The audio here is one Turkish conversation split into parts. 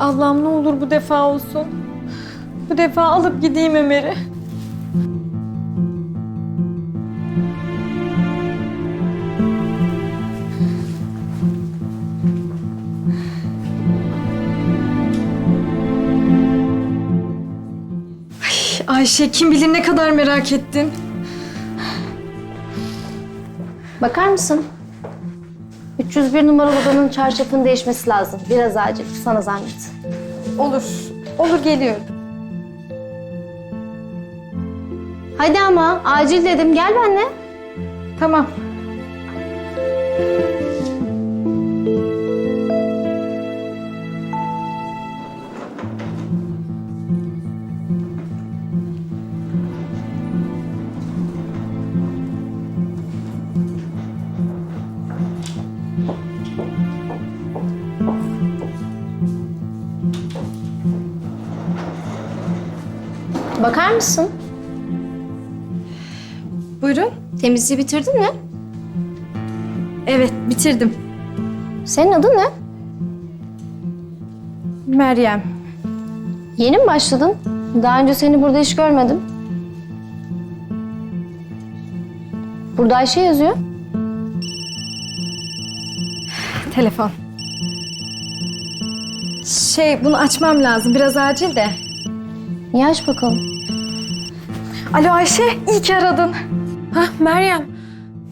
Allah'ım ne olur bu defa olsun. Bu defa alıp gideyim Ömer'i. Ay, Ayşe kim bilir ne kadar merak ettin. Bakar mısın? 301 numaralı odanın çarşafının değişmesi lazım. Biraz acil. Sana zahmet. Olur. Olur geliyorum. Hadi ama acil dedim. Gel benimle. Tamam. Bakar mısın? Buyurun. Temizliği bitirdin mi? Evet bitirdim. Senin adın ne? Meryem. Yeni mi başladın? Daha önce seni burada hiç görmedim. Burada Ayşe yazıyor. Telefon. Şey bunu açmam lazım biraz acil de. Niye aç bakalım? Alo Ayşe iyi ki aradın. Hah Meryem,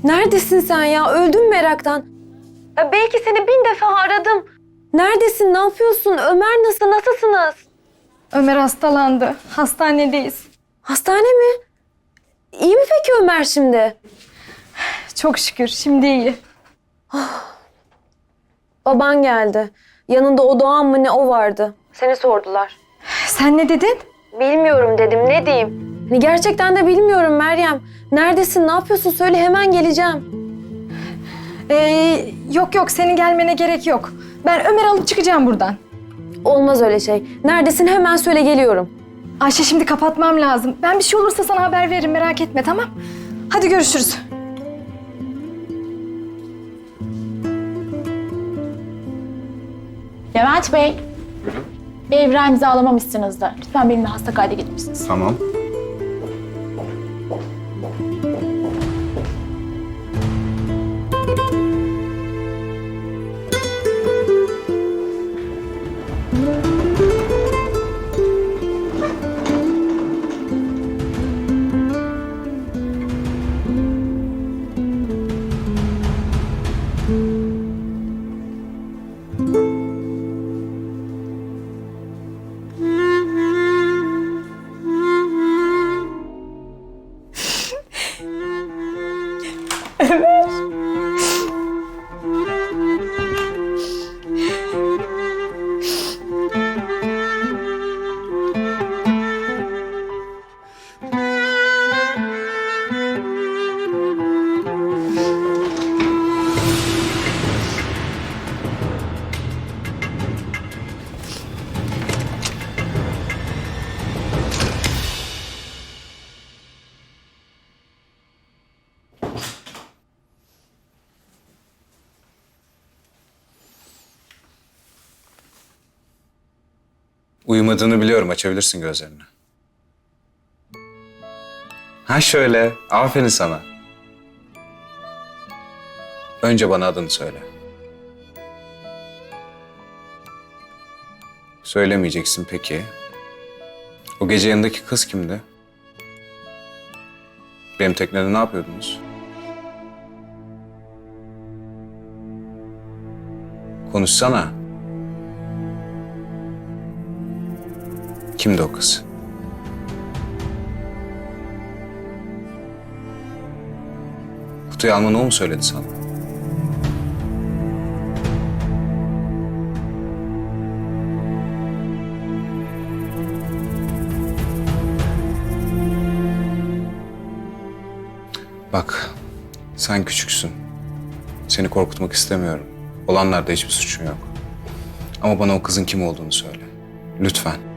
neredesin sen ya? Öldüm meraktan. Ya belki seni bin defa aradım. Neredesin, ne yapıyorsun? Ömer nasıl, nasılsınız? Ömer hastalandı. Hastanedeyiz. Hastane mi? İyi mi peki Ömer şimdi? Çok şükür şimdi iyi. Baban geldi. Yanında o Doğan mı ne o vardı. Seni sordular. Sen ne dedin? Bilmiyorum dedim, ne diyeyim? Hani gerçekten de bilmiyorum Meryem. Neredesin, ne yapıyorsun? Söyle hemen geleceğim. Ee, yok yok senin gelmene gerek yok. Ben Ömer alıp çıkacağım buradan. Olmaz öyle şey. Neredesin hemen söyle geliyorum. Ayşe şimdi kapatmam lazım. Ben bir şey olursa sana haber veririm merak etme tamam? Hadi görüşürüz. Levent Bey. Bir evra imzalamamışsınız da. Lütfen benimle hasta kaydı gelir misiniz? Tamam. Uyumadığını biliyorum. Açabilirsin gözlerini. Ha şöyle. Aferin sana. Önce bana adını söyle. Söylemeyeceksin peki. O gece yanındaki kız kimdi? Benim teknede ne yapıyordunuz? Konuşsana. Kimdi o kız? Kutuyu almanı o mu söyledi sana? Bak, sen küçüksün. Seni korkutmak istemiyorum. Olanlarda hiçbir suçun yok. Ama bana o kızın kim olduğunu söyle. Lütfen.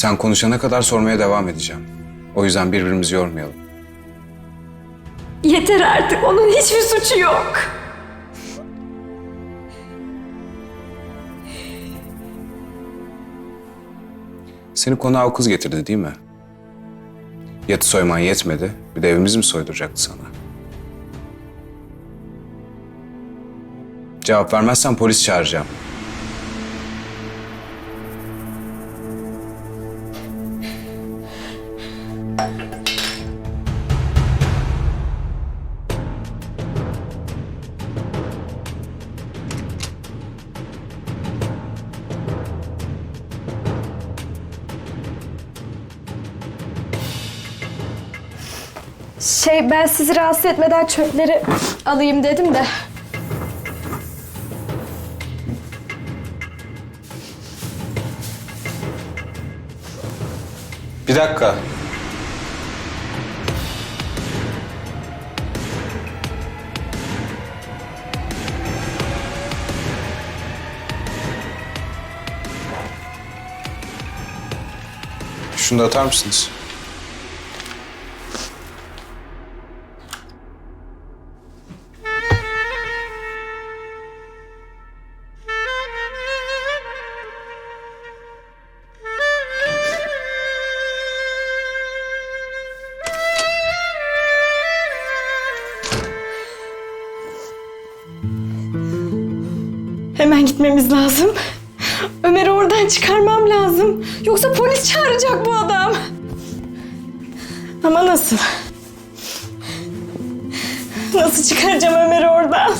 Sen konuşana kadar sormaya devam edeceğim. O yüzden birbirimizi yormayalım. Yeter artık. Onun hiçbir suçu yok. Seni konağa o kız getirdi değil mi? Yatı soyman yetmedi. Bir de evimizi mi soyduracaktı sana? Cevap vermezsen polis çağıracağım. Şey ben sizi rahatsız etmeden çöpleri alayım dedim de. Bir dakika. Şunu da atar mısınız? Hemen gitmemiz lazım. Ömer'i oradan çıkarmam lazım. Yoksa polis çağıracak bu adam. Ama nasıl? Nasıl çıkaracağım Ömer'i oradan?